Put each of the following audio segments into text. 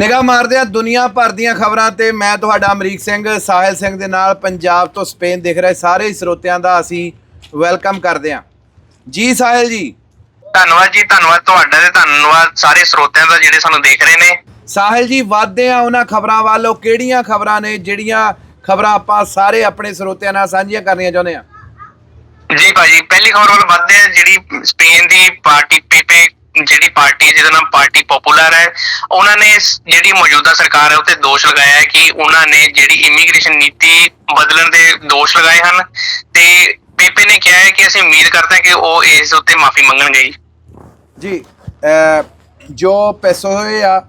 ਨਿਗਾਹ ਮਾਰਦੇ ਆ ਦੁਨੀਆ ਭਰ ਦੀਆਂ ਖਬਰਾਂ ਤੇ ਮੈਂ ਤੁਹਾਡਾ ਅਮਰੀਕ ਸਿੰਘ ਸਾਹਿਲ ਸਿੰਘ ਦੇ ਨਾਲ ਪੰਜਾਬ ਤੋਂ ਸਪੇਨ ਦਿਖ ਰਹੇ ਸਾਰੇ ਸਰੋਤਿਆਂ ਦਾ ਅਸੀਂ ਵੈਲਕਮ ਕਰਦੇ ਆ ਜੀ ਸਾਹਿਲ ਜੀ। ਧੰਨਵਾਦ ਜੀ ਧੰਨਵਾਦ ਤੁਹਾਡਾ ਤੇ ਧੰਨਵਾਦ ਸਾਰੇ ਸਰੋਤਿਆਂ ਦਾ ਜਿਹੜੇ ਸਾਨੂੰ ਦੇਖ ਰਹੇ ਨੇ। ਸਾਹਿਲ ਜੀ ਵਾਧੇ ਆ ਉਹਨਾਂ ਖਬਰਾਂ ਵੱਲੋਂ। ਕਿਹੜੀਆਂ ਖਬਰਾਂ ਨੇ ਜਿਹੜੀਆਂ ਖਬਰਾਂ ਆਪਾਂ ਸਾਰੇ ਆਪਣੇ ਸਰੋਤਿਆਂ ਨਾਲ ਸਾਂਝੀਆਂ ਕਰਨੀਆਂ ਚਾਹੁੰਦੇ ਆ ਜੀ ਭਾਜੀ ਪਹਿਲੀ ਖਬਰ ਵੱਲ ਵੱਧਦੇ ਆ ਜਿਹੜੀ ਸਪੇਨ ਦੀ ਪਾਰਟੀ ਪੇਪੇ ਜਿਹੜੀ ਪਾਰਟੀ ਜਿਹਦਾ ਨਾਮ ਪਾਰਟੀ ਪਪੂਲਰ ਹੈ ਉਹਨਾਂ ਨੇ ਜਿਹੜੀ ਮੌਜੂਦਾ ਸਰਕਾਰ ਹੈ ਉੱਤੇ ਦੋਸ਼ ਲਗਾਇਆ ਹੈ ਕਿ ਉਹਨਾਂ ਨੇ ਜਿਹੜੀ ਇਮੀਗ੍ਰੇਸ਼ਨ ਨੀਤੀ ਬਦਲਣ ਦੇ ਦੋਸ਼ ਲਗਾਏ ਹਨ ਤੇ ਪੇਪੇ ਨੇ ਕਿਹਾ ਹੈ ਕਿ ਅਸੀਂ ਉਮੀਦ ਕਰਦੇ ਹਾਂ ਕਿ ਉਹ ਇਸ ਉੱਤੇ ਮਾਫੀ ਮੰਗਣਗੇ ਜੀ ਜੀ ਅਹ, ਜੋ ਪੈਸੋਏ ਆ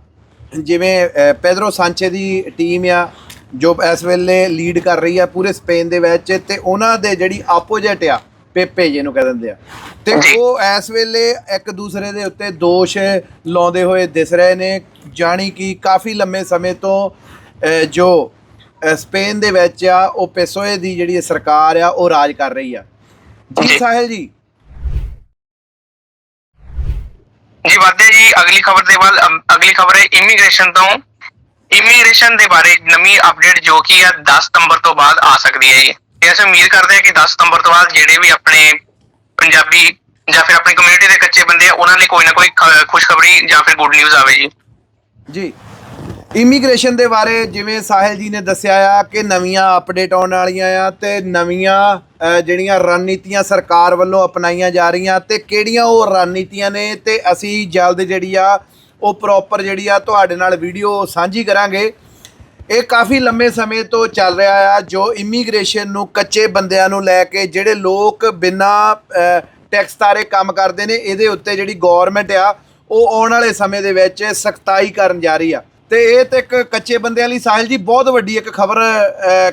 ਜਿਵੇਂ ਪੈਦਰੋ ਸਾਂਚੇ ਦੀ ਟੀਮ ਆ ਜੋ ਇਸ ਵੇਲੇ ਲੀਡ ਕਰ ਰਹੀ ਆ ਪੂਰੇ ਸਪੇਨ ਦੇ ਵਿੱਚ ਤੇ ਉਹਨਾਂ ਦੇ ਜਿਹੜੀ ਆਪੋਜੀਟ ਆ ਪੇਪੇ ਜਿਹਨੂੰ ਕਹਿ ਦਿੰਦੇ ਆ ਤੇ। ਉਹ ਇਸ ਵੇਲੇ ਇੱਕ ਦੂਸਰੇ ਦੇ ਉੱਤੇ ਦੋਸ਼ ਲਾਉਂਦੇ ਹੋਏ ਦਿਸ ਰਹੇ ਨੇ ਜਾਣੀ ਕਿ ਕਾਫੀ ਲੰਮੇ ਸਮੇਂ ਤੋਂ ਜੋ ਸਪੇਨ ਦੇ ਵਿੱਚ ਆ ਉਹ ਪੈਸੋਏ ਦੀ ਜਿਹੜੀ ਸਰਕਾਰ ਆ ਉਹ ਰਾਜ ਕਰ ਰਹੀ ਆ ਜੀ। ਸਾਹਿਲ ਜੀ ਜੀ ਵਾਧੇ ਜੀ ਅਗਲੀ ਖਬਰ ਦੇ ਵੱਲ ਅਗਲੀ ਖਬਰ ਹੈ ਇਮੀਗ੍ਰੇਸ਼ਨ ਤੋਂ ਇਮੀਗ੍ਰੇਸ਼ਨ ਦੇ ਬਾਰੇ ਨਵੀਂ ਅਪਡੇਟ ਜੋ ਕਿ ਆ 10 ਸਤੰਬਰ ਤੋਂ ਬਾਅਦ ਆ ਸਕਦੀ ਹੈ ਜੀ ਤੇ ਅਸੀਂ ਉਮੀਦ ਕਰਦੇ ਹਾਂ ਕਿ 10 ਸਤੰਬਰ ਤੋਂ ਬਾਅਦ ਜਿਹੜੇ ਵੀ ਆਪਣੇ ਪੰਜਾਬੀ ਜਾਂ ਫਿਰ ਆਪਣੀ ਕਮਿਊਨਿਟੀ ਦੇ ਕੱਚੇ ਬੰਦੇ ਆ, ਉਹਨਾਂ ਲਈ ਕੋਈ ਨਾ ਕੋਈ ਖੁਸ਼ਖਬਰੀ ਜਾਂ ਫਿਰ ਗੁੱਡ ਨਿਊਜ਼ ਆਵੇ ਜੀ। ਜੀ। ਇਮੀਗ੍ਰੇਸ਼ਨ ਦੇ ਬਾਰੇ ਜਿਵੇਂ ਸਾਹਿਲ ਜੀ ਨੇ ਦੱਸਿਆ ਆ ਕਿ ਨਵੀਆਂ ਅਪਡੇਟ ਆਉਣ ਵਾਲੀਆਂ ਆ ਤੇ ਨਵੀਆਂ ਜਿਹੜੀਆਂ ਰਣਨੀਤੀਆਂ ਸਰਕਾਰ ਵੱਲੋਂ ਅਪਣਾਈਆਂ ਜਾ ਰਹੀਆਂ ਤੇ ਕਿਹੜੀਆਂ ਉਹ ਰਣਨੀਤੀਆਂ ਨੇ ਤੇ ਅਸੀਂ ਜਲਦ ਜਿਹੜੀ ਆ, ਉਹ ਪ੍ਰੋਪਰ ਜਿਹੜੀ ਆ ਤੁਹਾਡੇ ਨਾਲ ਵੀਡੀਓ ਸਾਂਝੀ ਕਰਾਂਗੇ। ਇਹ ਕਾਫੀ ਲੰਮੇ ਸਮੇਂ ਤੋਂ ਚੱਲ ਰਿਹਾ ਆ, ਜੋ ਇਮੀਗ੍ਰੇਸ਼ਨ ਨੂੰ ਕੱਚੇ ਬੰਦਿਆਂ ਨੂੰ ਲੈ ਕੇ ਜਿਹੜੇ ਲੋਕ ਬਿਨਾਂ ਟੈਕਸ ਤਾਰੇ ਕੰਮ ਕਰਦੇ ਨੇ, ਇਹਦੇ ਉੱਤੇ ਜਿਹੜੀ ਗਵਰਨਮੈਂਟ ਆ, ਉਹ ਆਉਣ ਵਾਲੇ ਸਮੇਂ ਦੇ ਵਿੱਚ ਸਖਤਾਈ ਕਰਨ ਜਾ ਰਹੀ ਆ। ਤੇ ਇਹ ਤੇ ਇੱਕ ਕੱਚੇ ਬੰਦਿਆਂ ਲਈ ਸਾਹਿਲ ਜੀ ਬਹੁਤ ਵੱਡੀ ਇੱਕ ਖਬਰ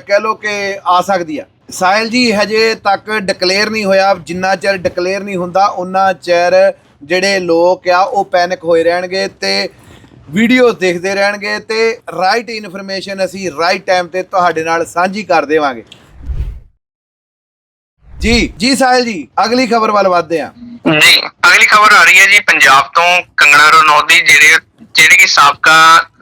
ਕਹਿ ਲੋ ਕਿ ਆ ਸਕਦੀ ਆ। ਸਾਹਿਲ ਜੀ, ਹਜੇ ਤੱਕ ਡਿਕਲੇਅਰ ਨਹੀਂ ਹੋਇਆ, ਜਿੰਨਾ ਚਿਰ ਡਿਕਲੇਅਰ ਨਹੀਂ ਹੁੰਦਾ ਉਹਨਾਂ ਚਿਰ ਜਿਹੜੇ ਲੋਕ ਆ, ਉਹ ਪੈਨਿਕ ਹੋਏ ਰਹਿਣਗੇ ਤੇ ਵੀਡੀਓ ਦੇਖਦੇ ਰਹਿਣਗੇ ਤੇ ਰਾਈਟ ਇਨਫੋਰਮੇਸ਼ਨ ਅਸੀਂ ਰਾਈਟ ਟਾਈਮ ਤੇ ਤੁਹਾਡੇ ਨਾਲ ਸਾਂਝੀ ਕਰ ਦੇਵਾਂਗੇ। ਜੀ ਜੀ ਸਾਹਿਲ ਜੀ, ਅਗਲੀ ਖਬਰ ਵੱਲ ਵਧਦੇ ਹਾਂ। ਜੀ, ਅਗਲੀ ਖਬਰ ਆ ਰਹੀ ਹੈ ਜੀ ਪੰਜਾਬ ਤੋਂ ਕੰਗਣਾ ਰਣੌਤ ਦੀ ਜਿਹੜੇ ਜਿਹੜੇ ਕਿ ਸਾਬਕਾ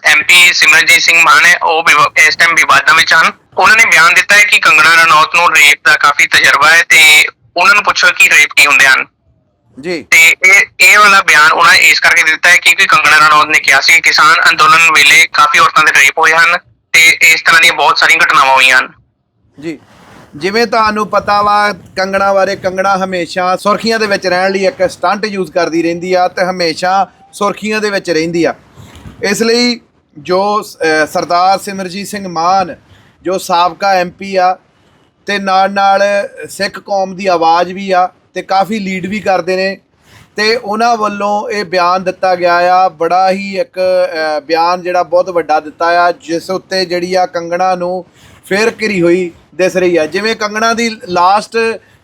ਐਮਪੀ ਸਿਮਰਨਜੀਤ ਸਿੰਘ ਮਾਨ ਹੈ ਉਹ ਇਸ ਟਾਈਮ ਵਿਵਾਦਾਂ ਵਿੱਚ ਹਨ। ਉਹਨਾਂ ਨੇ ਬਿਆਨ ਦਿੱਤਾ ਹੈ ਕਿ ਕੰਗਣਾ ਰਣੌਤ ਨੂੰ ਰੇਪ ਦਾ ਕਾਫੀ ਤਜਰਬਾ ਹੈ ਤੇ ਉਹਨਾਂ ਨੂੰ ਪੁੱਛੋ ਕਿ ਰੇਪ ਕੀ ਹੁੰਦੇ ਹਨ। ਜੀ। ਤੇ ਇਹ ਇਹ ਵਾਲਾ ਬਿਆਨ ਉਹਨਾਂ ਇਸ ਕਰਕੇ ਦਿੱਤਾ ਹੈ ਕਿਉਂਕਿ ਕੰਗਣਾ ਰਣੌਤ ਨੇ ਕਿਹਾ ਸੀ ਕਿ ਕਿਸਾਨ ਅੰਦੋਲਨ ਵੇਲੇ ਕਾਫੀ ਔਰਤਾਂ ਦੇ ਰੇਪ ਹੋਏ ਹਨ ਤੇ ਇਸ ਤਰ੍ਹਾਂ ਦੀਆਂ ਬਹੁਤ ਸਾਰੀਆਂ ਘਟਨਾਵਾਂ ਹੋਈਆਂ ਹਨ। ਜੀ। ਜਿਵੇਂ ਤੁਹਾਨੂੰ ਪਤਾ ਵਾ ਕੰਗਣਾ ਬਾਰੇ ਕੰਗਣਾ ਹਮੇਸ਼ਾ ਸੁਰਖੀਆਂ ਦੇ ਵਿੱਚ ਰਹਿਣ ਲਈ ਇੱਕ ਸਟੰਟ ਯੂਜ਼ ਕਰਦੀ ਰਹਿੰਦੀ ਆ ਤੇ ਹਮੇਸ਼ਾ ਸੁਰਖੀਆਂ ਦੇ ਵਿੱਚ ਰਹਿੰਦੀ ਆ। ਇਸ ਲਈ ਜੋ ਸਰਦਾਰ ਸਿਮਰਜੀਤ ਸਿੰਘ ਮਾਨ ਜੋ ਸਾਬਕਾ ਐਮਪੀ ਆ ਤੇ ਨਾਲ ਨਾਲ ਸਿੱਖ ਕੌਮ ਦੀ ਆਵਾਜ਼ ਵੀ ਆ ਤੇ ਕਾਫੀ ਲੀਡ ਵੀ ਕਰਦੇ ਨੇ। ਤੇ ਉਹਨਾਂ ਵੱਲੋਂ ਇਹ ਬਿਆਨ ਦਿੱਤਾ ਗਿਆ ਆ। ਬੜਾ ਹੀ ਇੱਕ ਬਿਆਨ ਜਿਹੜਾ ਬਹੁਤ ਵੱਡਾ ਦਿੱਤਾ ਆ, ਜਿਸ ਉੱਤੇ ਜਿਹੜੀ ਆ ਕੰਗਣਾ ਨੂੰ ਫੇਰ ਘਿਰੀ ਹੋਈ ਦਿਸ ਰਹੀ ਆ। ਜਿਵੇਂ ਕੰਗਣਾ ਦੀ ਲਾਸਟ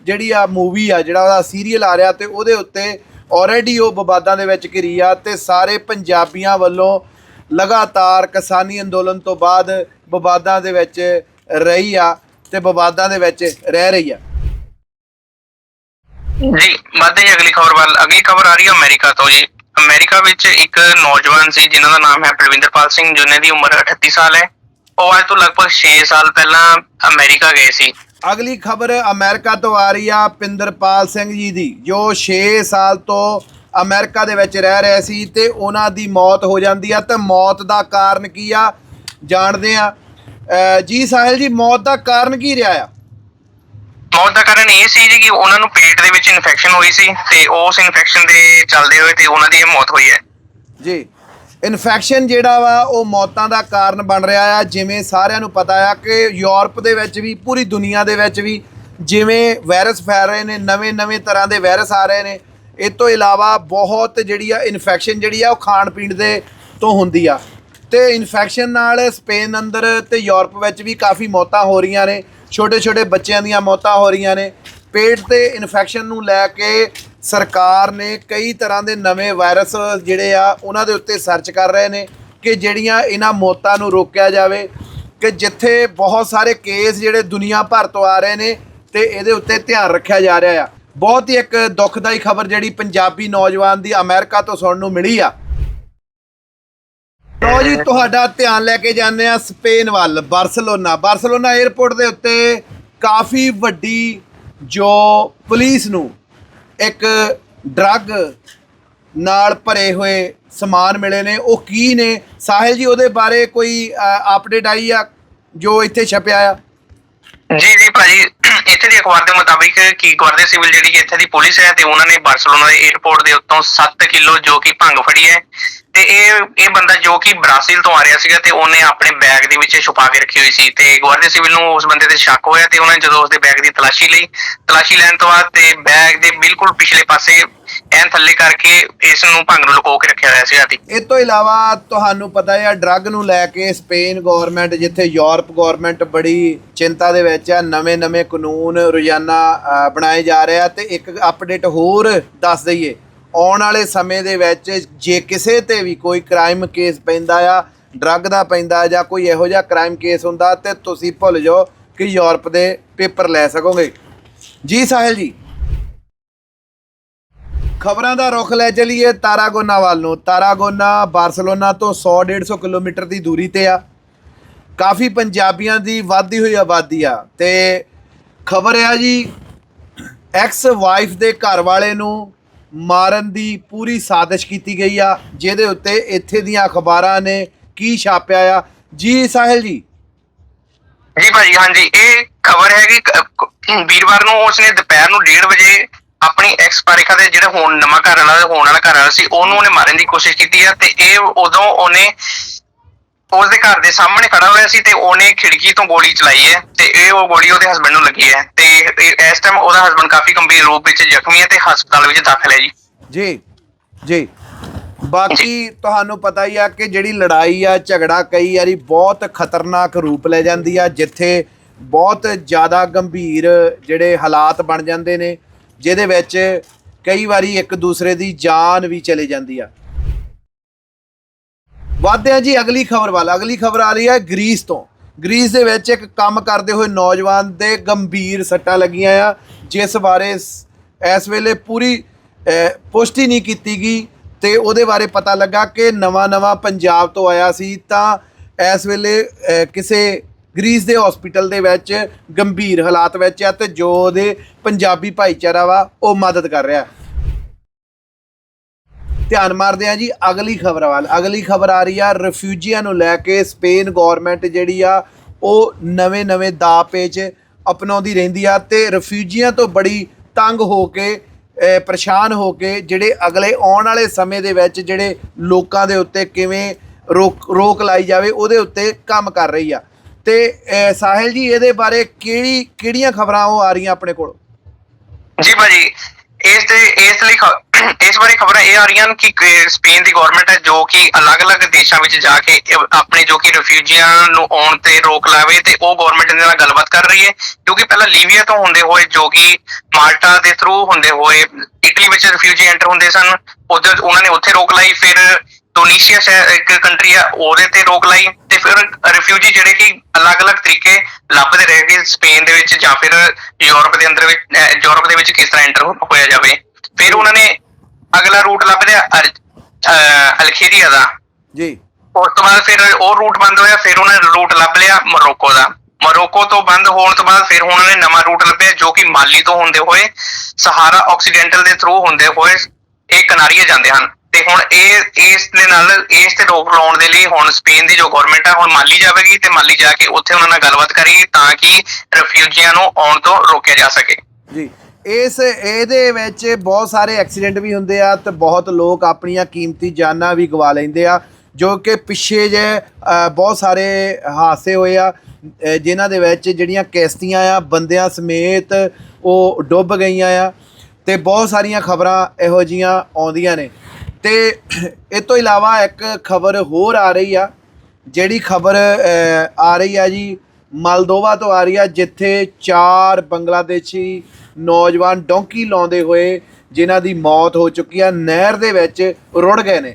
ਜਿਹੜੀ ਆ ਮੂਵੀ ਆ, ਜਿਹੜਾ ਉਹਦਾ ਸੀਰੀਅਲ ਆ ਰਿਹਾ ਤੇ ਉਹਦੇ ਉੱਤੇ ਆਲਰੇਡੀ ਉਹ ਵਿਵਾਦਾਂ ਦੇ ਵਿੱਚ ਘਿਰੀ ਆ ਤੇ ਸਾਰੇ ਪੰਜਾਬੀਆਂ ਵੱਲੋਂ ਲਗਾਤਾਰ ਕਿਸਾਨੀ ਅੰਦੋਲਨ ਤੋਂ ਬਾਅਦ ਵਿਵਾਦਾਂ ਦੇ ਵਿੱਚ ਰਹੀ ਆ ਤੇ ਵਿਵਾਦਾਂ ਦੇ ਵਿੱਚ ਰਹਿ ਰਹੀ ਆ। ਜੀ ਵੱਧਦੇ ਜੀ ਅਗਲੀ ਖਬਰ ਵੱਲ। ਅਗਲੀ ਖਬਰ ਆ ਰਹੀ ਹੈ ਅਮਰੀਕਾ ਤੋਂ ਜੀ। ਅਮਰੀਕਾ ਵਿੱਚ ਇੱਕ ਨੌਜਵਾਨ ਸੀ, ਜਿਨ੍ਹਾਂ ਦਾ ਨਾਮ ਹੈ ਪ੍ਰਵਿੰਦਰਪਾਲ ਸਿੰਘ ਜਿਨ੍ਹਾਂ ਦੀ ਉਮਰ 38 ਸਾਲ ਹੈ। ਉਹ ਅੱਜ ਤੋਂ ਲਗਭਗ 6 ਸਾਲ ਪਹਿਲਾਂ ਅਮਰੀਕਾ ਗਏ ਸੀ। ਅਗਲੀ ਖਬਰ ਅਮਰੀਕਾ ਤੋਂ ਆ ਰਹੀ ਆ ਪਿੰਦਰਪਾਲ ਸਿੰਘ ਜੀ ਦੀ, ਜੋ 6 ਸਾਲ ਤੋਂ ਅਮਰੀਕਾ ਦੇ ਵਿੱਚ ਰਹਿ ਰਹੇ ਸੀ ਤੇ ਉਹਨਾਂ ਦੀ ਮੌਤ ਹੋ ਜਾਂਦੀ ਆ। ਤੇ ਮੌਤ ਦਾ ਕਾਰਨ ਕੀ ਆ? ਜਾਣਦੇ ਆ। ਅਹ ਜੀ ਸਾਹਿਲ ਜੀ, ਮੌਤ ਦਾ ਕਾਰਨ ਕੀ ਰਿਹਾ ਆ? ਮੌਤ ਦਾ ਕਾਰਨ ਇਹ ਸੀ ਜੀ ਕਿ ਉਹਨਾਂ ਨੂੰ ਪੇਟ ਦੇ ਵਿੱਚ ਇਨਫੈਕਸ਼ਨ ਹੋਈ ਸੀ ਤੇ ਉਸ ਇਨਫੈਕਸ਼ਨ ਦੇ ਚੱਲਦੇ ਹੋਏ ਤੇ ਉਹਨਾਂ ਦੀ ਇਹ ਮੌਤ ਹੋਈ ਹੈ। ਜੀ ਇਨਫੈਕਸ਼ਨ ਜਿਹੜਾ ਵਾ, ਉਹ ਮੌਤਾਂ ਦਾ ਕਾਰਨ ਬਣ ਰਿਹਾ ਆ। ਜਿਵੇਂ ਸਾਰਿਆਂ ਨੂੰ ਪਤਾ ਆ ਕਿ ਯੂਰਪ ਦੇ ਵਿੱਚ ਵੀ, ਪੂਰੀ ਦੁਨੀਆ ਦੇ ਵਿੱਚ ਵੀ ਜਿਵੇਂ ਵਾਇਰਸ ਫੈਲ ਰਹੇ ਨੇ ਨਵੇਂ-ਨਵੇਂ ਤਰ੍ਹਾਂ ਦੇ ਵਾਇਰਸ ਆ ਰਹੇ ਨੇ, ਇਹ ਤੋਂ ਇਲਾਵਾ ਬਹੁਤ ਜਿਹੜੀ ਆ ਇਨਫੈਕਸ਼ਨ ਜਿਹੜੀ ਆ, ਉਹ ਖਾਣ ਪੀਣ ਦੇ ਤੋਂ ਹੁੰਦੀ ਆ। ਤੇ ਇਨਫੈਕਸ਼ਨ ਨਾਲ ਸਪੇਨ ਅੰਦਰ ਤੇ ਯੂਰਪ ਵਿੱਚ ਵੀ ਕਾਫੀ ਮੌਤਾਂ ਹੋ ਰਹੀਆਂ ਨੇ। ਛੋਟੇ-ਛੋਟੇ ਬੱਚਿਆਂ ਦੀਆਂ ਮੌਤਾਂ ਹੋ ਰਹੀਆਂ ਨੇ। ਪੇਟ ਤੇ ਇਨਫੈਕਸ਼ਨ ਨੂੰ ਲੈ ਕੇ ਸਰਕਾਰ ਨੇ ਕਈ ਤਰ੍ਹਾਂ ਦੇ ਨਵੇਂ ਵਾਇਰਸ ਜਿਹੜੇ ਆ, ਉਹਨਾਂ ਦੇ ਉੱਤੇ ਸਰਚ ਕਰ ਰਹੇ ਨੇ ਕਿ ਜਿਹੜੀਆਂ ਇਹਨਾਂ ਮੌਤਾਂ ਨੂੰ ਰੋਕਿਆ ਜਾਵੇ ਕਿ ਜਿੱਥੇ ਬਹੁਤ ਸਾਰੇ ਕੇਸ ਜਿਹੜੇ ਦੁਨੀਆ ਭਰ ਤੋਂ ਆ ਰਹੇ ਨੇ ਤੇ ਇਹਦੇ ਉੱਤੇ ਧਿਆਨ ਰੱਖਿਆ ਜਾ ਰਿਹਾ ਆ। ਬਹੁਤ ਹੀ ਇੱਕ ਦੁਖਦਾਈ ਖਬਰ ਜਿਹੜੀ ਪੰਜਾਬੀ ਨੌਜਵਾਨ ਦੀ ਅਮਰੀਕਾ ਤੋਂ ਸੁਣਨ ਨੂੰ ਮਿਲੀ ਆ। ਲੋ ਜੀ, ਤੁਹਾਡਾ ਧਿਆਨ ਲੈ ਕੇ ਜਾਂਦੇ ਆ ਸਪੇਨ ਵੱਲ, ਬਾਰਸਲੋਨਾ। ਬਾਰਸਲੋਨਾ 에ਅਰਪੋਰਟ ਦੇ ਉੱਤੇ ਕਾਫੀ ਵੱਡੀ ਜੋ ਪੁਲਿਸ ਨੂੰ ਇੱਕ ਡਰੱਗ ਨਾਲ ਭਰੇ ਹੋਏ ਸਮਾਨ ਮਿਲੇ ਨੇ, ਉਹ ਕੀ ਨੇ? ਸਾਹਿਲ ਜੀ, ਉਹਦੇ ਬਾਰੇ ਕੋਈ ਅਪਡੇਟ ਆਈ ਆ ਜੋ ਇੱਥੇ ਛਪਿਆ ਆ? ਜੀ ਜੀ ਭਾਜੀ ਇੱਥੇ ਦੀ ਅਖਬਾਰ ਦੇ ਮੁਤਾਬਿਕ ਕੀ ਗੁਆਰdia ਸਿਵਲ ਜਿਹੜੀ ਇੱਥੇ ਦੀ ਪੁਲਿਸ ਹੈ ਤੇ ਉਹਨਾਂ ਨੇ ਬਾਰਸਲੋਨਾ ਦੇ 에ਅਰਪੋਰਟ ਦੇ ਉੱਤੋਂ 7 ਕਿਲੋ ਜੋ ਕਿ ਭੰਗ ਫੜੀ ਹੈ ਤੇ ਇਹ ਇਹ ਬੰਦਾ ਜੋ ਕਿ ਬ੍ਰਾਜ਼ੀਲ ਤੋਂ ਆ ਰਿਹਾ ਸੀਗਾ ਤੇ ਉਹਨੇ ਆਪਣੇ ਬੈਗ ਦੇ ਵਿੱਚ ਛੁਪਾ ਕੇ ਰੱਖੀ ਹੋਈ ਸੀ ਤੇ ਗੁਆਰdia ਸਿਵਲ ਨੂੰ ਉਸ ਬੰਦੇ ਤੇ ਸ਼ੱਕ ਹੋਇਆ ਤੇ ਉਹਨਾਂ ਨੇ ਜਦੋਂ ਉਸਦੇ ਬੈਗ ਦੀ ਤਲਾਸ਼ੀ ਲਈ, ਤਲਾਸ਼ੀ ਲੈਣ ਤੋਂ ਬਾਅਦ ਤੇ ਬੈਗ ਦੇ ਬਿਲਕੁਲ ਪਿਛਲੇ ਪਾਸੇ ਐਨ ਥੱਲੇ ਕਰਕੇ ਇਸ ਨੂੰ ਭੰਗ ਨੂੰ ਲੁਕੋ ਕੇ ਰੱਖਿਆ ਹੋਇਆ ਸੀਗਾ ਜੀ ਇਹ ਤੋਂ ਇਲਾਵਾ ਤੁਹਾਨੂੰ ਪਤਾ ਹੈ ਡਰੱਗ ਨੂੰ ਲੈ ਕੇ ਸਪੇਨ ਗਵਰਨਮੈਂਟ, ਜਿੱਥੇ ਯੂਰਪ ਗਵਰਨਮੈਂਟ ਬੜੀ ਚਿੰਤਾ ਦੇ ਵਿੱਚ ਆ ਨਵੇਂ-ਨਵੇਂ ਕਾਨੂੰਨ, ਰੋਜ਼ਾਨਾ ਬਣਾਏ ਜਾ ਰਹੇ ਆ ਤੇ ਇੱਕ ਅਪਡੇਟ ਹੋਰ ਦੱਸ ਦਈਏ। ਆਉਣ ਵਾਲੇ ਸਮੇਂ ਦੇ ਵਿੱਚ ਜੇ ਕਿਸੇ ਤੇ ਵੀ ਕੋਈ ਕ੍ਰਾਈਮ ਕੇਸ ਪੈਂਦਾ ਆ, ਡਰੱਗ ਦਾ ਪੈਂਦਾ ਜਾਂ ਕੋਈ ਇਹੋ ਜਿਹਾ ਕ੍ਰਾਈਮ ਕੇਸ ਹੁੰਦਾ, ਤੇ ਤੁਸੀਂ ਭੁੱਲ ਜਾਓ ਕਿ ਯੂਰਪ ਦੇ ਪੇਪਰ ਲੈ ਸਕੋਗੇ। ਜੀ ਸਾਹਿਲ ਜੀ। ਖਬਰਾਂ ਦਾ ਰੁਖ ਲੈ ਚਲੀਏ ਤਾਰਾਗੋਨਾ ਵੱਲ ਨੂੰ। ਤਾਰਾਗੋਨਾ ਬਾਰਸਲੋਨਾ ਤੋਂ 100 150 ਕਿਲੋਮੀਟਰ ਦੀ ਦੂਰੀ ਤੇ ਆ। ਕਾਫੀ ਪੰਜਾਬੀਆਂ ਦੀ ਵਾਧੀ ਹੋਈ ਆਬਾਦੀ ਆ। ਤੇ ਖਬਰ ਆ ਜੀ ਐਕਸ ਵਾਈਫ ਦੇ ਘਰ ਵਾਲੇ ਨੂੰ ਮਾਰਨ ਦੀ ਪੂਰੀ ਸਾਜ਼ਿਸ਼ ਕੀਤੀ ਗਈ ਆ। ਜਿਹਦੇ ਉੱਤੇ ਇੱਥੇ ਦੀਆਂ ਅਖਬਾਰਾਂ ਨੇ ਕੀ ਛਾਪਿਆ ਆ। ਜੀ ਸਾਹਿਲ ਜੀ। ਜੀ ਭਾਜੀ, ਹਾਂਜੀ। ਇਹ ਖਬਰ ਹੈ ਕਿ ਵੀਰਵਾਰ ਨੂੰ ਉਸਨੇ ਦੁਪਹਿਰ ਨੂੰ 1:30 ਵਜੇ ਆਪਣੀ ਐਕਸ ਪਾਰਿਕਾ ਦੇ ਜਿਹੜਾ ਹੁਣ ਨਵਾਂ ਘਰ ਵਾਲਾ ਹੋਣ ਵਾਲਾ ਘਰ ਵਾਲਾ ਸੀ ਉਹਨੂੰ ਉਹਨੇ ਮਾਰਨ ਦੀ ਕੋਸ਼ਿਸ਼ ਕੀਤੀ ਆ ਤੇ ਇਹ ਉਦੋਂ ਉਹਨੇ ਉਸਦੇ ਘਰ ਦੇ ਸਾਹਮਣੇ ਖੜਾ ਹੋਇਆ ਸੀ ਤੇ ਉਹਨੇ ਖਿੜਕੀ ਤੋਂ ਗੋਲੀ ਚਲਾਈ ਹੈ ਤੇ ਇਹ ਉਹ ਗੋਲੀ ਉਹਦੇ ਹਸਬੰਡ ਨੂੰ ਲੱਗੀ ਹੈ ਤੇ ਇਸ ਟਾਈਮ ਉਹਦਾ ਹਸਬੰਡ ਕਾਫੀ ਗੰਭੀਰ ਰੂਪ ਵਿੱਚ ਜ਼ਖਮੀ ਹੈ ਤੇ ਹਸਪਤਾਲ ਵਿੱਚ ਦਾਖਲ ਹੈ ਜੀ। ਜੀ ਜੀ। ਬਾਕੀ ਤੁਹਾਨੂੰ ਪਤਾ ਹੀ ਆ ਕਿ ਜਿਹੜੀ ਲੜਾਈ ਆ ਝਗੜਾ ਕਈ ਵਾਰੀ ਬਹੁਤ ਖਤਰਨਾਕ ਰੂਪ ਲੈ ਜਾਂਦੀ ਆ ਜਿੱਥੇ ਬਹੁਤ ਜ਼ਿਆਦਾ ਗੰਭੀਰ ਜਿਹੜੇ ਹਾਲਾਤ ਬਣ ਜਾਂਦੇ ਨੇ। ਜਿਹਦੇ ਵਿੱਚ ਕਈ ਵਾਰੀ ਇੱਕ ਦੂਸਰੇ ਦੀ ਜਾਨ ਵੀ ਚਲੇ ਜਾਂਦੀ ਆ। ਵਾਧੇ ਆ ਜੀ ਅਗਲੀ ਖਬਰ ਵੱਲ। ਅਗਲੀ ਖਬਰ ਆ ਰਹੀ ਹੈ ਗ੍ਰੀਸ ਤੋਂ। ਗ੍ਰੀਸ ਦੇ ਵਿੱਚ ਇੱਕ ਕੰਮ ਕਰਦੇ ਹੋਏ ਨੌਜਵਾਨ ਦੇ ਗੰਭੀਰ ਸੱਟਾਂ ਲੱਗੀਆਂ ਆ, ਜਿਸ ਬਾਰੇ ਇਸ ਵੇਲੇ ਪੂਰੀ ਪੁਸ਼ਟੀ ਨਹੀਂ ਕੀਤੀ ਗਈ ਤੇ ਉਹਦੇ ਬਾਰੇ ਪਤਾ ਲੱਗਾ ਕਿ ਨਵਾਂ ਨਵਾਂ ਪੰਜਾਬ ਤੋਂ ਆਇਆ ਸੀ ਤਾਂ ਇਸ ਵੇਲੇ ਕਿਸੇ ਗ੍ਰੀਸ ਦੇ ਹਸਪੀਟਲ ਦੇ ਵਿੱਚ ਗੰਭੀਰ ਹਾਲਾਤ ਵਿੱਚ ਆ ਤੇ ਜੋ ਉਹਦੇ ਪੰਜਾਬੀ ਭਾਈਚਾਰਾ ਵਾ, ਉਹ ਮਦਦ ਕਰ ਰਿਹਾ। ਧਿਆਨ ਮਾਰਦੇ ਆ ਜੀ, ਅਗਲੀ ਖਬਰ ਵੱਲ। ਅਗਲੀ ਖਬਰ ਆ ਰਹੀ ਆ, ਰਿਫਿਊਜੀਆਂ ਨੂੰ ਲੈ ਕੇ ਸਪੇਨ ਗਵਰਨਮੈਂਟ ਜਿਹੜੀ ਆ, ਉਹ ਨਵੇਂ-ਨਵੇਂ ਦਾ ਪੇਚ ਅਪਣਾਉਂਦੀ ਰਹਿੰਦੀ ਆ ਤੇ ਰਿਫਿਊਜੀਆਂ ਤੋਂ ਬੜੀ ਤੰਗ ਹੋ ਕੇ ਪਰੇਸ਼ਾਨ ਹੋ ਕੇ ਜਿਹੜੇ ਅਗਲੇ ਆਉਣ ਵਾਲੇ ਸਮੇਂ ਦੇ ਵਿੱਚ ਜਿਹੜੇ ਲੋਕਾਂ ਦੇ ਉੱਤੇ ਕਿਵੇਂ ਰੋਕ ਰੋਕ ਲਾਈ ਜਾਵੇ, ਉਹਦੇ ਉੱਤੇ ਕੰਮ ਕਰ ਰਹੀ ਆ। ਤੇ ਸਾਹਿਲ ਜੀ, ਇਹਦੇ ਬਾਰੇ ਕਿਹੜੀ, ਕਿਹੜੀਆਂ ਖਬਰਾਂ ਉਹ ਆ ਰਹੀਆਂ ਆਪਣੇ ਕੋਲ? ਜੀ ਭਾਜੀ, ਇਸ ਤੇ ਇਸ ਲਈ ਇਸ ਬਾਰੇ ਖਬਰਾਂ ਇਹ ਆ ਰਹੀਆਂ ਹਨ ਕਿ ਸਪੇਨ ਦੀ ਗਵਰਨਮੈਂਟ ਹੈ ਜੋ ਕਿ ਅਲੱਗ-ਅਲੱਗ ਦੇਸ਼ਾਂ ਵਿੱਚ ਜਾ ਕੇ ਆਪਣੇ ਜੋ ਕਿ ਰਿਫਿਊਜੀਆਂ ਨੂੰ ਆਉਣ ਤੇ ਰੋਕ ਲਾਵੇ ਤੇ ਉਹ ਗਵਰਨਮੈਂਟ ਦੇ ਨਾਲ ਗੱਲਬਾਤ ਕਰ ਰਹੀ ਹੈ। ਕਿਉਂਕਿ ਪਹਿਲਾਂ ਲੀਬੀਆ ਤੋਂ ਹੁੰਦੇ ਹੋਏ ਜੋ ਕਿ ਮਾਲਟਾ ਦੇ ਥਰੂ ਹੁੰਦੇ ਹੋਏ, ਇਟਲੀ ਵਿੱਚ ਰਿਫਿਊਜੀ ਐਂਟਰ ਹੁੰਦੇ ਸਨ, ਉਧਰ ਉਹਨਾਂ ਨੇ ਉੱਥੇ ਰੋਕ ਲਾਈ, ਫਿਰ ਟੂਨੀਸ਼ੀਆ ਸ਼ਹਿਰ ਇੱਕ ਕੰਟਰੀ ਆ ਉਹਦੇ ਤੇ ਰੋਕ ਲਾਈ ਤੇ ਫਿਰ ਰਿਫਿਊਜੀ ਜਿਹੜੇ ਕਿ ਅਲੱਗ-ਅਲੱਗ ਤਰੀਕੇ ਲੱਭਦੇ ਰਹੇ ਕਿ ਸਪੇਨ ਦੇ ਵਿੱਚ ਜਾਂ ਫਿਰ ਯੂਰਪ ਦੇ ਅੰਦਰ ਵਿੱਚ ਯੂਰਪ ਦੇ ਵਿੱਚ ਕਿਸ ਤਰ੍ਹਾਂ ਐਂਟਰ ਹੋਇਆ ਜਾਵੇ। ਫਿਰ ਉਹਨਾਂ ਨੇ ਅਗਲਾ ਰੂਟ ਲੱਭ ਲਿਆ ਅਲਖੇਰੀਆ ਦਾ। ਜੀ। ਉਸ ਤੋਂ ਬਾਅਦ ਫਿਰ ਉਹ ਰੂਟ ਬੰਦ ਹੋਇਆ ਫਿਰ ਉਹਨਾਂ ਨੇ ਰੂਟ ਲੱਭ ਲਿਆ ਮੋਰੋਕੋ ਦਾ। ਮੋਰੋਕੋ ਤੋਂ ਬੰਦ ਹੋਣ ਤੋਂ ਬਾਅਦ ਫਿਰ ਉਹਨਾਂ ਨੇ ਨਵਾਂ ਰੂਟ ਲੱਭਿਆ ਜੋ ਕਿ ਮਾਲੀ ਤੋਂ ਹੁੰਦੇ ਹੋਏ ਸਹਾਰਾ ਆਕਸੀਡੈਂਟਲ ਦੇ ਥਰੂ ਹੁੰਦੇ ਹੋਏ ਇਹ ਕਨਾਰੀਆ ਜਾਂਦੇ ਹਨ। ਤੇ ਹੁਣ ਇਹ ਇਸ ਦੇ ਨਾਲ ਇਸ ਤੇ ਰੋਕ ਲਾਉਣ ਦੇ ਲਈ ਹੁਣ ਸਪੇਨ ਦੀ ਜੋ ਗਵਰਨਮੈਂਟ ਹੈ ਹੁਣ ਮਾਲੀ ਜਾਵੇਗੀ ਤੇ ਮਾਲੀ ਜਾ ਕੇ ਉੱਥੇ ਉਹਨਾਂ ਨਾਲ ਗੱਲਬਾਤ ਕਰੇਗੀ ਤਾਂ ਕਿ ਰਿਫਿਊਜੀਆਂ ਨੂੰ ਆਉਣ ਤੋਂ ਰੋਕਿਆ ਜਾ ਸਕੇ। ਜੀ ਇਸ ਇਹਦੇ ਵਿੱਚ ਬਹੁਤ ਸਾਰੇ ਐਕਸੀਡੈਂਟ ਵੀ ਹੁੰਦੇ ਆ ਤੇ ਬਹੁਤ ਲੋਕ ਆਪਣੀਆਂ ਕੀਮਤੀ ਜਾਨਾਂ ਵੀ ਗਵਾ ਲੈਂਦੇ ਆ ਜੋ ਕਿ ਪਿੱਛੇ ਜੇ ਬਹੁਤ ਸਾਰੇ ਹਾਦਸੇ ਹੋਏ ਆ ਅ, ਜਿਨ੍ਹਾਂ ਦੇ ਵਿੱਚ ਜਿਹੜੀਆਂ ਕਿਸ਼ਤੀਆਂ ਆ ਬੰਦਿਆਂ ਸਮੇਤ ਉਹ ਡੁੱਬ ਗਈਆਂ ਆ ਤੇ ਬਹੁਤ ਸਾਰੀਆਂ ਖਬਰਾਂ ਇਹੋ ਜੀਆਂ ਆਉਂਦੀਆਂ ਨੇ। ਤੇ ਇਹ ਤੋਂ ਇਲਾਵਾ ਇੱਕ ਖਬਰ ਹੋਰ ਆ ਰਹੀ ਆ, ਜਿਹੜੀ ਖਬਰ ਆ ਰਹੀ ਆ ਜੀ, ਮਲਦੋਵਾ ਤੋਂ ਆ ਰਹੀ ਆ, ਜਿੱਥੇ ਚਾਰ ਬੰਗਲਾਦੇਸ਼ੀ ਨੌਜਵਾਨ ਡੌਂਕੀ ਲਾਉਂਦੇ ਹੋਏ ਜਿਨ੍ਹਾਂ ਦੀ ਮੌਤ ਹੋ ਚੁੱਕੀ ਆ, ਨਹਿਰ ਦੇ ਵਿੱਚ ਰੁੜ ਗਏ ਨੇ।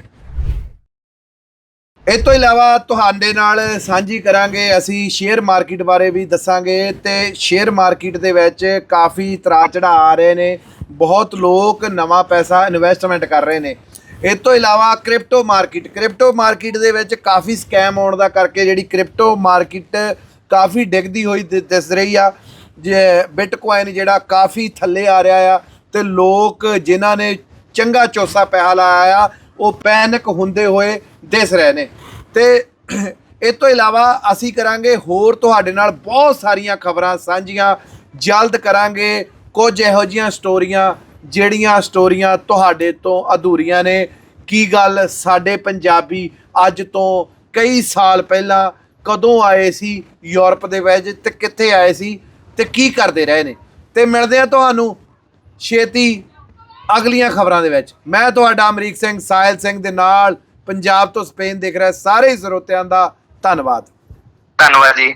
ਇਹ ਤੋਂ ਇਲਾਵਾ ਤੁਹਾਡੇ ਨਾਲ ਸਾਂਝੀ ਕਰਾਂਗੇ, ਅਸੀਂ ਸ਼ੇਅਰ ਮਾਰਕੀਟ ਬਾਰੇ ਵੀ ਦੱਸਾਂਗੇ ਤੇ ਸ਼ੇਅਰ ਮਾਰਕੀਟ ਦੇ ਵਿੱਚ ਕਾਫੀ ਤਰਾ ਚੜਾ ਆ ਰਹੇ ਨੇ, ਬਹੁਤ ਲੋਕ ਨਵਾਂ ਪੈਸਾ ਇਨਵੈਸਟਮੈਂਟ ਕਰ ਰਹੇ ਨੇ। ਇਸ ਤੋਂ ਇਲਾਵਾ ਕ੍ਰਿਪਟੋ ਮਾਰਕੀਟ ਕ੍ਰਿਪਟੋ ਮਾਰਕੀਟ ਦੇ ਵਿੱਚ ਕਾਫੀ ਸਕੈਮ ਆਉਣ ਦਾ ਕਰਕੇ ਜਿਹੜੀ ਕ੍ਰਿਪਟੋ ਮਾਰਕੀਟ ਕਾਫੀ ਡਿੱਗਦੀ ਹੋਈ ਦਿ- ਦਿਸ ਰਹੀ ਆ। ਜੇ ਬਿਟਕੋਇਨ ਜਿਹੜਾ ਕਾਫੀ ਥੱਲੇ ਆ ਰਿਹਾ ਆ ਤੇ ਲੋਕ ਜਿਨ੍ਹਾਂ ਨੇ ਚੰਗਾ ਚੋਸਾ ਪੈਸਾ ਲਾਇਆ ਆ, ਉਹ ਪੈਨਿਕ ਹੁੰਦੇ ਹੋਏ ਦਿਸ ਰਹੇ ਨੇ। ਤੇ ਇਸ ਤੋਂ ਇਲਾਵਾ ਅਸੀਂ ਕਰਾਂਗੇ ਹੋਰ ਤੁਹਾਡੇ ਨਾਲ ਬਹੁਤ ਸਾਰੀਆਂ ਖਬਰਾਂ ਸਾਂਝੀਆਂ। ਜਲਦ ਕਰਾਂਗੇ ਕੁਝ ਇਹੋ ਜੀਆਂ ਸਟੋਰੀਆਂ ਜਿਹੜੀਆਂ ਸਟੋਰੀਆਂ ਤੁਹਾਡੇ ਤੋਂ ਅਧੂਰੀਆਂ ਨੇ? ਕੀ ਗੱਲ ਸਾਡੇ ਪੰਜਾਬੀ ਅੱਜ ਤੋਂ ਕਈ ਸਾਲ ਪਹਿਲਾਂ ਕਦੋਂ ਆਏ ਸੀ ਯੂਰਪ ਦੇ ਵਿੱਚ ਤੇ ਕਿੱਥੇ ਆਏ ਸੀ ਤੇ ਕੀ ਕਰਦੇ ਰਹੇ ਨੇ? ਤੇ ਮਿਲਦੇ ਆ ਤੁਹਾਨੂੰ ਛੇਤੀ ਅਗਲੀਆਂ ਖਬਰਾਂ ਦੇ ਵਿੱਚ। ਮੈਂ ਤੁਹਾਡਾ ਅਮਰੀਕ ਸਿੰਘ, ਸਾਹਿਲ ਸਿੰਘ ਦੇ ਨਾਲ ਪੰਜਾਬ ਤੋਂ ਸਪੇਨ ਦੇਖ ਰਿਹਾ ਸਾਰੇ ਸਰੋਤਿਆਂ ਦਾ ਧੰਨਵਾਦ। ਧੰਨਵਾਦ ਜੀ।